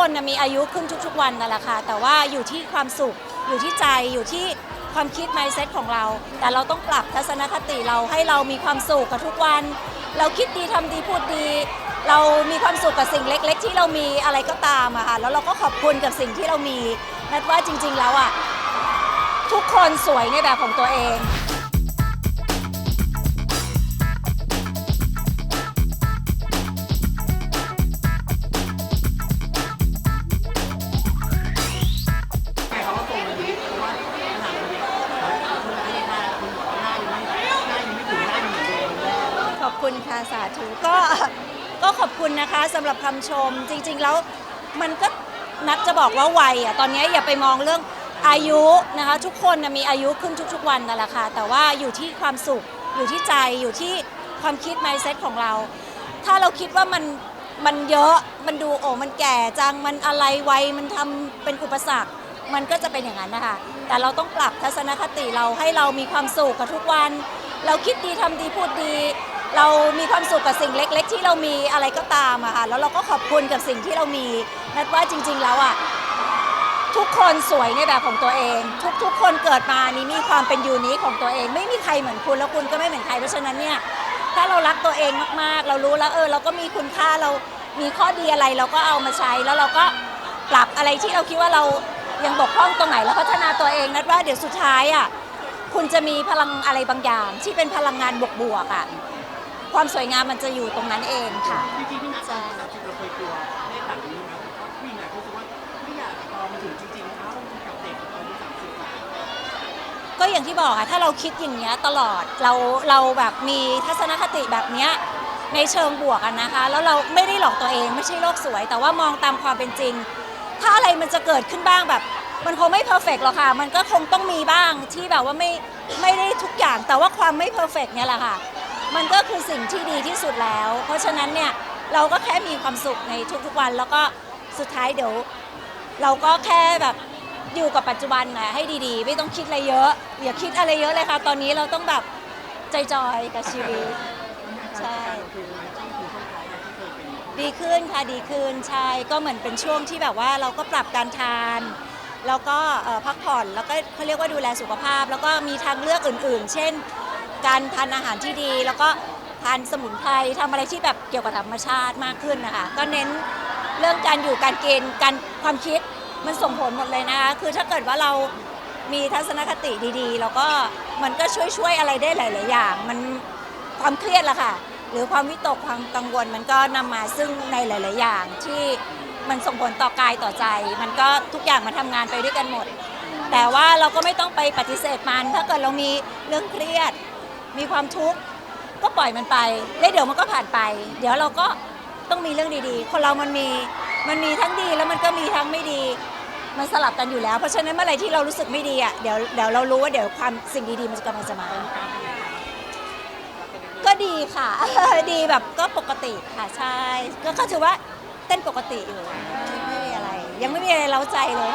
คนนะมีอายุขึ้นทุกๆ วันนั่นแหละค่ะ แต่ว่าอยู่ที่ความสุข อยู่ที่ใจ อยู่ที่ความคิด mindset ของเรา แต่เราต้องปรับทัศนคติเราให้เรามีความสุขกับทุกวัน เราคิดดีทำดีพูดดี เรามีความสุขกับสิ่งเล็ก ๆ ที่เรามีอะไรก็ตามอะค่ะ แล้วเราก็ขอบคุณกับสิ่งที่เรามีนัดว่าจริง ๆ แล้วอะทุกคนสวยในแบบของตัวเอง คุณค่ะสาธุก็ก็ขอบคุณนะคะสำหรับคำชมจริง ๆ แล้วมันก็นัดจะบอกว่าวัยอะตอนนี้อย่าไปมองเรื่องอายุนะคะ ทุกคนนะมีอายุขึ้นทุก ๆ วันนั่นแหละค่ะแต่ว่าอยู่ที่ความสุขอยู่ที่ใจอยู่ที่ความคิด mindset ของเรา ถ้าเราคิดว่ามันมันเยอะมันดูโอ้มันแก่จังมันอะไรวัยมันทำเป็นอุปสรรค มันก็จะเป็นอย่างนั้นนะคะแต่เราต้องปรับทัศนคติเราให้เรามีความสุขกับทุกวัน เราคิดดีทำดีพูดดี เรามีความสุขกับสิ่งเล็ก ๆ ที่เรามีอะไรก็ตามอะค่ะแล้วเราก็ขอบคุณกับสิ่งที่เรามีนัดว่าจริง ๆ แล้วอะทุกคนสวยในแบบของตัวเอง ทุกๆ คนเกิดมานี้มีความเป็นยูนิคของตัวเอง ไม่มีใครเหมือนคุณแล้วคุณก็ไม่เหมือนใครเพราะฉะนั้นเนี่ยถ้าเรารักตัวเองมากๆ เรารู้แล้วเออเราก็มีคุณค่าเรามีข้อดีอะไรเราก็เอามาใช้แล้วเราก็ปรับอะไรที่เราคิดว่าเรายังบกพร่องตรงไหนแล้วพัฒนาตัวเองนัดว่าเดี๋ยวสุดท้ายอะคุณจะมีพลังอะไรบางอย่างที่เป็นพลังงานบวกๆอะ ความสวยงามมันจะอยู่ตรงนั้นเองค่ะ จริงๆพี่นัทตอนสามสิบเราเคยกลัวเลขต่างนี้ไหมเพราะผู้หญิงหลายคนรู้สึกว่าไม่อยากรอมาถึงจริงๆเอ้ากับเด็กอายุสามสิบก็อย่างที่บอกอะถ้าเราคิดอย่างเงี้ยตลอดเราเราแบบมีทัศนคติแบบเนี้ยในเชิงบวกอะนะคะ แล้วเราไม่ได้หลอกตัวเองไม่ใช่โลกสวย แต่ว่ามองตามความเป็นจริง ถ้าอะไรมันจะเกิดขึ้นบ้างแบบ มันคงไม่เพอร์เฟกหรอกค่ะ มันก็คงต้องมีบ้างที่แบบว่าไม่ไม่ได้ทุกอย่างแต่ว่าความไม่เพอร์เฟกเนี่ยแหละค่ะ มันก็คือสิ่งที่ดีที่สุดแล้ว เพราะฉะนั้นเนี่ยเราก็แค่มีความสุขในทุกๆวัน แล้วก็สุดท้ายเดี๋ยว เราก็แค่แบบอยู่กับปัจจุบันนะให้ดีๆ ไม่ต้องคิดอะไรเยอะ อย่าคิดอะไรเยอะเลยค่ะ ตอนนี้เราต้องแบบใจจอยกับชีวิต ใช่ ดีขึ้นค่ะดีขึ้นใช่ก็เหมือนเป็นช่วงที่แบบว่าเราก็ปรับการทาน แล้วก็เอ่อพักผ่อนแล้วก็เขาเรียกว่าดูแลสุขภาพ แล้วก็มีทางเลือกอื่น ๆ เช่น การทานอาหารที่ดี แล้วก็ทานสมุนไพรทำอะไรที่แบบเกี่ยวกับธรรมชาติมากขึ้นนะคะ ก็เน้นเรื่องการอยู่การกินการความคิดมันส่งผลหมดเลยนะคะ คือถ้าเกิดว่าเรามีทัศนคติดีๆ แล้วก็มันก็ช่วยช่วยๆอะไรได้หลาย ๆ อย่าง มันความเครียดละค่ะ หรือความวิตกความกังวลมันก็นำมาซึ่งในหลาย ๆ อย่างที่มันส่งผลต่อกายต่อใจ มันก็ทุกอย่างมันทำงานไปด้วยกันหมด แต่ว่าเราก็ไม่ต้องไปปฏิเสธมัน ถ้าเกิดเรามีเรื่องเครียด มีความทุกข์ก็ปล่อยมันไปแล้วเดี๋ยวมันก็ผ่านไป เดี๋ยวเราก็ต้องมีเรื่องดีๆ คนเรามันมีมันมีทั้งดีแล้วมันก็มีทั้งไม่ดี มันสลับกันอยู่แล้ว เพราะฉะนั้นเมื่อไรที่เรารู้สึกไม่ดีอะเดี๋ยวเดี๋ยวเรารู้ว่าเดี๋ยวความสิ่งดีๆมันจะกำลังจะมาก็ดีค่ะ ดีแบบก็ปกติค่ะใช่ก็ก็ถือว่าเต้นปกติอยู่ไม่มีอะไร ยังไม่มีอะไรเล้าใจเลย